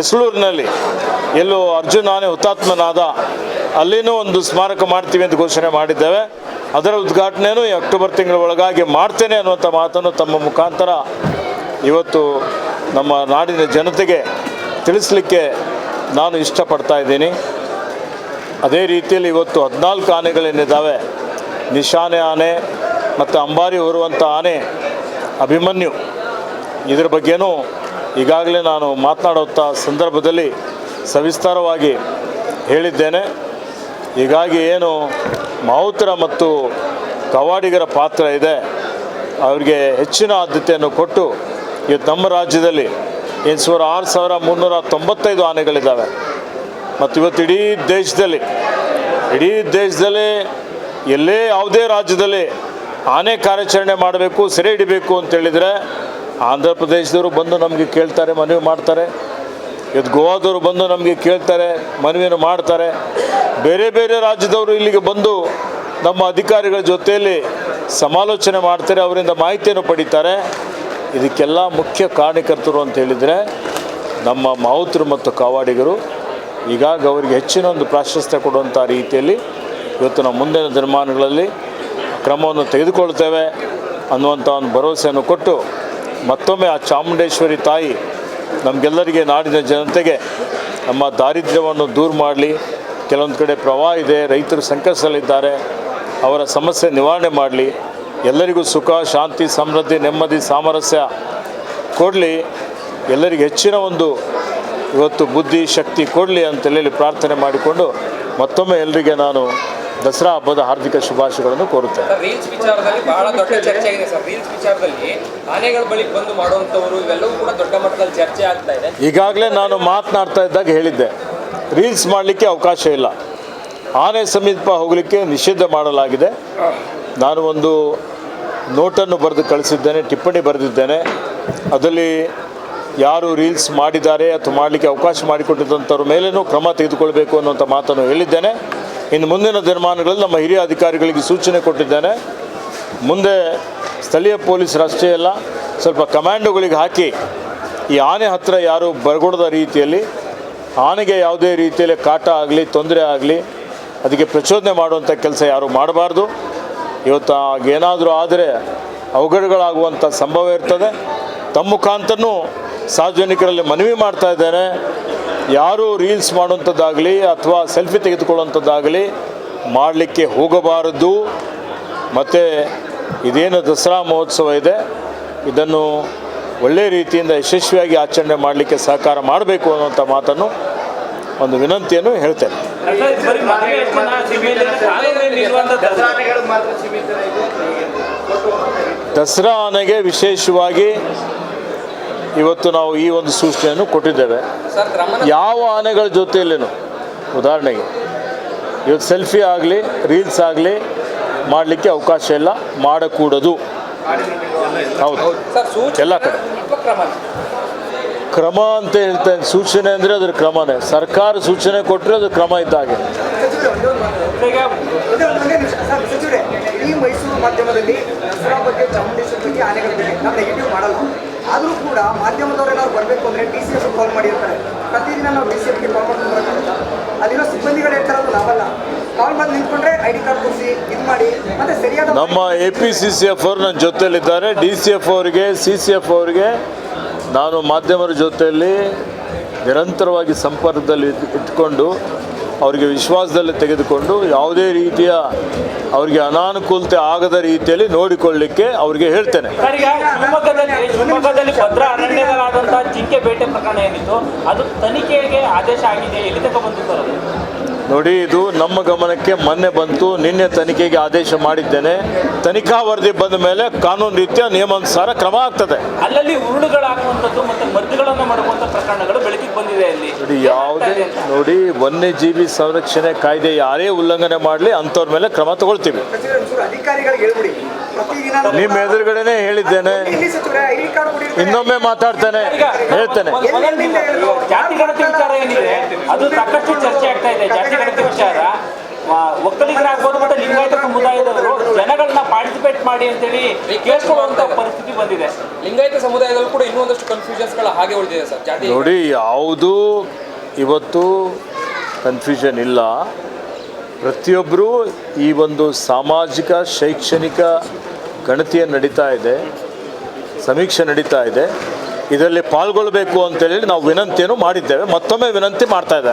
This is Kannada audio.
ಎಸ್ಳೂರಿನಲ್ಲಿ ಎಲ್ಲೋ ಅರ್ಜುನ್ ಆನೆ ಹುತಾತ್ಮನಾದ ಅಲ್ಲಿನೂ ಒಂದು ಸ್ಮಾರಕ ಮಾಡ್ತೀವಿ ಅಂತ ಘೋಷಣೆ ಮಾಡಿದ್ದೇವೆ. ಅದರ ಉದ್ಘಾಟನೆಯೂ ಈ ಅಕ್ಟೋಬರ್ ತಿಂಗಳ ಒಳಗಾಗಿ ಮಾಡ್ತೇನೆ ಅನ್ನುವಂಥ ಮಾತನ್ನು ತಮ್ಮ ಮುಖಾಂತರ ಇವತ್ತು ನಮ್ಮ ನಾಡಿನ ಜನತೆಗೆ ತಿಳಿಸಲಿಕ್ಕೆ ನಾನು ಇಷ್ಟಪಡ್ತಾ ಇದ್ದೀನಿ. ಅದೇ ರೀತಿಯಲ್ಲಿ ಇವತ್ತು ಹದಿನಾಲ್ಕು ಆನೆಗಳೇನಿದ್ದಾವೆ. ನಿಶಾನೆ ಆನೆ ಮತ್ತು ಅಂಬಾರಿ ಹೊರುವಂಥ ಆನೆ ಅಭಿಮನ್ಯು. ಇದರ ಬಗ್ಗೆನೂ ಈಗಾಗಲೇ ನಾನು ಮಾತನಾಡುವಂಥ ಸಂದರ್ಭದಲ್ಲಿ ಸವಿಸ್ತಾರವಾಗಿ ಹೇಳಿದ್ದೇನೆ. ಹೀಗಾಗಿ ಏನು ಮಾವುತರ ಮತ್ತು ಕವಾಡಿಗರ ಪಾತ್ರ ಇದೆ, ಅವರಿಗೆ ಹೆಚ್ಚಿನ ಆದ್ಯತೆಯನ್ನು ಕೊಟ್ಟು ಇವತ್ತು ನಮ್ಮ ರಾಜ್ಯದಲ್ಲಿ ಏನು ಸುಮಾರು ಆರು ಸಾವಿರ ಮುನ್ನೂರ ತೊಂಬತ್ತೈದು ಆನೆಗಳಿದ್ದಾವೆ. ಮತ್ತು ಇವತ್ತು ಇಡೀ ದೇಶದಲ್ಲಿ ಇಡೀ ದೇಶದಲ್ಲಿ ಎಲ್ಲೇ ಯಾವುದೇ ರಾಜ್ಯದಲ್ಲಿ ಆನೆ ಕಾರ್ಯಾಚರಣೆ ಮಾಡಬೇಕು, ಸೆರೆ ಹಿಡಿಬೇಕು ಅಂತೇಳಿದರೆ ಆಂಧ್ರ ಪ್ರದೇಶದವರು ಬಂದು ನಮಗೆ ಕೇಳ್ತಾರೆ, ಮನವಿ ಮಾಡ್ತಾರೆ. ಇದು ಗೋವಾದವರು ಬಂದು ನಮಗೆ ಕೇಳ್ತಾರೆ, ಮನವಿಯನ್ನು ಮಾಡ್ತಾರೆ. ಬೇರೆ ಬೇರೆ ರಾಜ್ಯದವರು ಇಲ್ಲಿಗೆ ಬಂದು ನಮ್ಮ ಅಧಿಕಾರಿಗಳ ಜೊತೆಯಲ್ಲಿ ಸಮಾಲೋಚನೆ ಮಾಡ್ತಾರೆ, ಅವರಿಂದ ಮಾಹಿತಿಯನ್ನು ಪಡಿತಾರೆ. ಇದಕ್ಕೆಲ್ಲ ಮುಖ್ಯ ಕಾರಣಕರ್ತರು ಅಂತ ಹೇಳಿದರೆ ನಮ್ಮ ಮಾವುತರು ಮತ್ತು ಕಾವಾಡಿಗರು ಈಗಾಗ ಅವರಿಗೆ ಹೆಚ್ಚಿನ ಒಂದು ಪ್ರಾಶಸ್ತ್ಯ ಕೊಡುವಂಥ ರೀತಿಯಲ್ಲಿ ಇವತ್ತು ನಾವು ಮುಂದಿನ ದಿನಮಾನಗಳಲ್ಲಿ ಕ್ರಮವನ್ನು ತೆಗೆದುಕೊಳ್ತೇವೆ ಅನ್ನುವಂಥ ಒಂದು ಭರವಸೆಯನ್ನು ಕೊಟ್ಟು ಮತ್ತೊಮ್ಮೆ ಆ ಚಾಮುಂಡೇಶ್ವರಿ ತಾಯಿ ನಮಗೆಲ್ಲರಿಗೆ ನಾಡಿನ ಜನತೆಗೆ ನಮ್ಮ ದಾರಿದ್ರ್ಯವನ್ನು ದೂರ ಮಾಡಲಿ. ಕೆಲವೊಂದು ಕಡೆ ಪ್ರವಾಹ ಇದೆ, ರೈತರು ಸಂಕಷ್ಟದಲ್ಲಿದ್ದಾರೆ. ಅವರ ಸಮಸ್ಯೆ ನಿವಾರಣೆ ಮಾಡಲಿ. ಎಲ್ಲರಿಗೂ ಸುಖ, ಶಾಂತಿ, ಸಮೃದ್ಧಿ, ನೆಮ್ಮದಿ, ಸಾಮರಸ್ಯ ಕೊಡಲಿ. ಎಲ್ಲರಿಗೆ ಹೆಚ್ಚಿನ ಒಂದು ಇವತ್ತು ಬುದ್ಧಿ, ಶಕ್ತಿ ಕೊಡಲಿ ಅಂತೇಳಿ ಪ್ರಾರ್ಥನೆ ಮಾಡಿಕೊಂಡು ಮತ್ತೊಮ್ಮೆ ಎಲ್ಲರಿಗೆ ನಾನು ದಸರಾ ಹಬ್ಬದ ಹಾರ್ದಿಕ ಶುಭಾಶಯಗಳನ್ನು ಕೋರುತ್ತೇನೆ. ರೀಲ್ಸ್ ವಿಚಾರದಲ್ಲಿ ಬಹಳ ದೊಡ್ಡ ಚರ್ಚೆ ಆಗಿದೆ ಸರ್. ರೀಲ್ಸ್ ವಿಚಾರದಲ್ಲಿ ಆನೆಗಳ ಬಳಿ ಬಂದು ಮಾಡುವಂಥವರು ಇವೆಲ್ಲವೂ ಕೂಡ ದೊಡ್ಡ ಮಟ್ಟದಲ್ಲಿ ಚರ್ಚೆ ಆಗ್ತಾ ಇದೆ. ಈಗಾಗಲೇ ನಾನು ಮಾತನಾಡ್ತಾ ಇದ್ದಾಗ ಹೇಳಿದ್ದೆ ರೀಲ್ಸ್ ಮಾಡಲಿಕ್ಕೆ ಅವಕಾಶ ಇಲ್ಲ. ಆನೆ ಸಮೀಪ ಹೋಗಲಿಕ್ಕೆ ನಿಷೇಧ ಮಾಡಲಾಗಿದೆ. ನಾನು ಒಂದು ನೋಟನ್ನು ಬರೆದು ಕಳಿಸಿದ್ದೇನೆ ಟಿಪ್ಪಣಿ ಬರೆದಿದ್ದೇನೆ. ಅದರಲ್ಲಿ ಯಾರು ರೀಲ್ಸ್ ಮಾಡಿದ್ದಾರೆ ಅಥವಾ ಮಾಡಲಿಕ್ಕೆ ಅವಕಾಶ ಮಾಡಿಕೊಟ್ಟಿದ್ದಂಥವ್ರ ಮೇಲೇನೂ ಕ್ರಮ ತೆಗೆದುಕೊಳ್ಬೇಕು ಅನ್ನುವಂಥ ಮಾತನ್ನು ಹೇಳಿದ್ದೇನೆ. ಇನ್ನು ಮುಂದಿನ ದಿನಮಾನಗಳಲ್ಲಿ ನಮ್ಮ ಹಿರಿಯ ಅಧಿಕಾರಿಗಳಿಗೆ ಸೂಚನೆ ಕೊಟ್ಟಿದ್ದೇನೆ. ಮುಂದೆ ಸ್ಥಳೀಯ ಪೊಲೀಸರು ಅಷ್ಟೇ ಅಲ್ಲ, ಸ್ವಲ್ಪ ಕಮಾಂಡೋಗಳಿಗೆ ಹಾಕಿ, ಈ ಆನೆ ಹತ್ತಿರ ಯಾರು ಬರಗೊಡದ ರೀತಿಯಲ್ಲಿ, ಆನೆಗೆ ಯಾವುದೇ ರೀತಿಯಲ್ಲಿ ಕಾಟ ಆಗಲಿ, ತೊಂದರೆ ಆಗಲಿ, ಅದಕ್ಕೆ ಪ್ರಚೋದನೆ ಮಾಡುವಂಥ ಕೆಲಸ ಯಾರು ಮಾಡಬಾರ್ದು. ಇವತ್ತು ಏನಾದರೂ ಆದರೆ ಅವಘಡಗಳಾಗುವಂಥ ಸಂಭವ ಇರ್ತದೆ. ತಮ್ಮ ಮುಖಾಂತರನೂ ಸಾರ್ವಜನಿಕರಲ್ಲಿ ಮನವಿ ಮಾಡ್ತಾ ಇದ್ದೇನೆ. ಯಾರು ರೀಲ್ಸ್ ಮಾಡುವಂಥದ್ದಾಗಲಿ ಅಥವಾ ಸೆಲ್ಫಿ ತೆಗೆದುಕೊಳ್ಳುವಂಥದ್ದಾಗಲಿ ಮಾಡಲಿಕ್ಕೆ ಹೋಗಬಾರದು. ಮತ್ತು ಇದೇನು ದಸರಾ ಮಹೋತ್ಸವ ಇದೆ. ಇದನ್ನು ಒಳ್ಳೆಯ ರೀತಿಯಿಂದ ಯಶಸ್ವಿಯಾಗಿ ಆಚರಣೆ ಮಾಡಲಿಕ್ಕೆ ಸಹಕಾರ ಮಾಡಬೇಕು ಅನ್ನುವಂಥ ಮಾತನ್ನು ಒಂದು ವಿನಂತಿಯನ್ನು ಹೇಳ್ತೇನೆ. ದಸರಾ ಆನೆಗೆ ವಿಶೇಷವಾಗಿ ಇವತ್ತು ನಾವು ಈ ಒಂದು ಸೂಚನೆಯನ್ನು ಕೊಟ್ಟಿದ್ದೇವೆ. ಯಾವ ಆನೆಗಳ ಜೊತೆಯಲ್ಲೇನು ಉದಾಹರಣೆಗೆ ಇವತ್ತು ಸೆಲ್ಫಿ ಆಗಲಿ ರೀಲ್ಸ್ ಆಗಲಿ ಮಾಡಲಿಕ್ಕೆ ಅವಕಾಶ ಇಲ್ಲ ಮಾಡಕೂಡದು. ಹೌದು. ಸರ್ ಸೂಚನೆ ಎಲ್ಲ ಕಡೆ. ಕ್ರಮ ಅಂತ ಹೇಳ್ತೇನೆ ಸೂಚನೆ ಅಂದರೆ ಅದ್ರ ಕ್ರಮನೇ. ಸರ್ಕಾರ ಸೂಚನೆ ಕೊಟ್ಟರೆ ಅದು ಕ್ರಮ ಇದ್ದಾಗೆ ಮೈಸೂರು ಮಾಧ್ಯಮದಲ್ಲಿ ದಸರಾ ಬಗ್ಗೆ ಚಾಮುಂಡೇಶ್ವರಿ ಬಗ್ಗೆ ಆನೆಗಳ ಬಗ್ಗೆ ನಾವು ನೆಗೆಟಿವ್ ಮಾಡಲ್ಲ. ಆದರೂ ಕೂಡ ಮಾಧ್ಯಮದವ್ರು ನಾವು ಬರಬೇಕು ಅಂದರೆ ಡಿ ಸಿ ಎಸ್ ಕಾಲ್ ಮಾಡಿರ್ತಾರೆ. ಪ್ರತಿದಿನ ನಾವು ಡಿ ಸಿ ಎಫ್ಗೆ ಕಾಲ್ ಮಾಡ್ಕೊಂಡು ಅಲ್ಲಿರೋ ಸಿಬ್ಬಂದಿಗಳು ಹೇಳ್ತಾರದು ನಾವಲ್ಲ. ಕಾಲ್ ಬಂದು ನಿಂತ್ಕೊಂಡ್ರೆ ಐ ಕಾರ್ಡ್ ಕೊಡಿಸಿ, ಇದು ಮಾಡಿ, ಮತ್ತೆ ಸರಿಯಾದ ನಮ್ಮ A P C C F ಅವರು ನನ್ನ ಜೊತೆಯಲ್ಲಿದ್ದಾರೆ ಡಿ ಸಿ ಎಫ್ ಅವರಿಗೆ ಸಿ ಸಿ ಎಫ್ ಅವರಿಗೆ ನಾನು ಮಾಧ್ಯಮರ ಜೊತೆಯಲ್ಲಿ ನಿರಂತರವಾಗಿ ಸಂಪರ್ಕದಲ್ಲಿ ಇಟ್ಕೊಂಡು ಅವರಿಗೆ ವಿಶ್ವಾಸದಲ್ಲಿ ತೆಗೆದುಕೊಂಡು ಯಾವುದೇ ರೀತಿಯ ಅವರಿಗೆ ಅನಾನುಕೂಲತೆ ಆಗದ ರೀತಿಯಲ್ಲಿ ನೋಡಿಕೊಳ್ಳಿಕ್ಕೆ ಅವರಿಗೆ ಹೇಳ್ತೇನೆ. ಭದ್ರಾ ಜಿಂಕೆ ಬೇಟೆ ಪ್ರಕರಣ ಏನಿತ್ತು ಅದು ತನಿಖೆಗೆ ಆದೇಶ ಆಗಿದೆ ಎಲ್ಲಿ ತನಕ ಬಂತು ನೋಡಿ ಇದು ನಮ್ಮ ಗಮನಕ್ಕೆ ಮೊನ್ನೆ ಬಂತು ನಿನ್ನೆ ತನಿಖೆಗೆ ಆದೇಶ ಮಾಡಿದ್ದೇನೆ. ತನಿಖಾ ವರದಿ ಬಂದ ಮೇಲೆ ಕಾನೂನು ರೀತಿಯ ನಿಯಮಾನುಸಾರ ಕ್ರಮ ಆಗ್ತದೆ. ಅಲ್ಲಲ್ಲಿ ಉರುಳುಗಳಾಗುವಂತದ್ದು ಮತ್ತೆ ಮದ್ದುಗಳನ್ನು ಮಾಡುವಂಥ ಪ್ರಕರಣಗಳು ಬೆಳಕಿಗೆ ಬಂದಿದೆ ಅಲ್ಲಿ ನೋಡಿ ಯಾವುದೇ ನೋಡಿ ವನ್ಯಜೀವಿ ಸಂರಕ್ಷಣೆ ಕಾಯ್ದೆ ಯಾರೇ ಉಲ್ಲಂಘನೆ ಮಾಡಲಿ ಅಂಥವ್ರ ಮೇಲೆ ಕ್ರಮ ತಗೊಳ್ತೀವಿ. ನಿಮ್ಮ ಎದುರುಗಡೆನೆ ಹೇಳಿದ್ದೇನೆ. ಇನ್ನೊಮ್ಮೆ ಮಾತಾಡ್ತೇನೆ ಹೇಳ್ತೇನೆ. ಜಾತಿ ಗಣತಿ ವಿಚಾರ ಏನಿದೆ ಅದು ಸಾಕಷ್ಟು ಚರ್ಚೆ ಆಗ್ತಾ ಇದೆ. ಜಾತಿ ಗಣತಿ ವಿಚಾರ ಒಕ್ಕಲಿಗರಾಗ್ಬೋದು ಮತ್ತೆ ಲಿಂಗಾಯತ ಸಮುದಾಯದವರು ಜನಗಳನ್ನ ಪಾರ್ಟಿಸಿಪೇಟ್ ಮಾಡಿ ಅಂತೇಳಿ ಕೇಳ್ಕೊಳ್ಳುವಂತ ಪರಿಸ್ಥಿತಿ ಬಂದಿದೆ. ಲಿಂಗಾಯತ ಸಮುದಾಯದಲ್ಲೂ ಕೂಡ ಇನ್ನೂ ಒಂದಷ್ಟು ಕನ್ಫ್ಯೂಷನ್ಸ್ಗಳ ಹಾಗೆ ಉಳಿದಿದೆ ಸರ್. ಜಾತಿ ನೋಡಿ ಯಾವುದು ಇವತ್ತು ಕನ್ಫ್ಯೂಷನ್ ಇಲ್ಲ. ಪ್ರತಿಯೊಬ್ಬರೂ ಈ ಒಂದು ಸಾಮಾಜಿಕ, ಶೈಕ್ಷಣಿಕ ಗಣತಿಯನ್ನು ನಡೀತಾ ಇದೆ, ಸಮೀಕ್ಷೆ ನಡೀತಾ ಇದೆ. ಇದರಲ್ಲಿ ಪಾಲ್ಗೊಳ್ಬೇಕು ಅಂತೇಳಿ ನಾವು ವಿನಂತಿಯನ್ನು ಮಾಡಿದ್ದೇವೆ. ಮತ್ತೊಮ್ಮೆ ವಿನಂತಿ ಮಾಡ್ತಾ ಇದ್ದೇನೆ.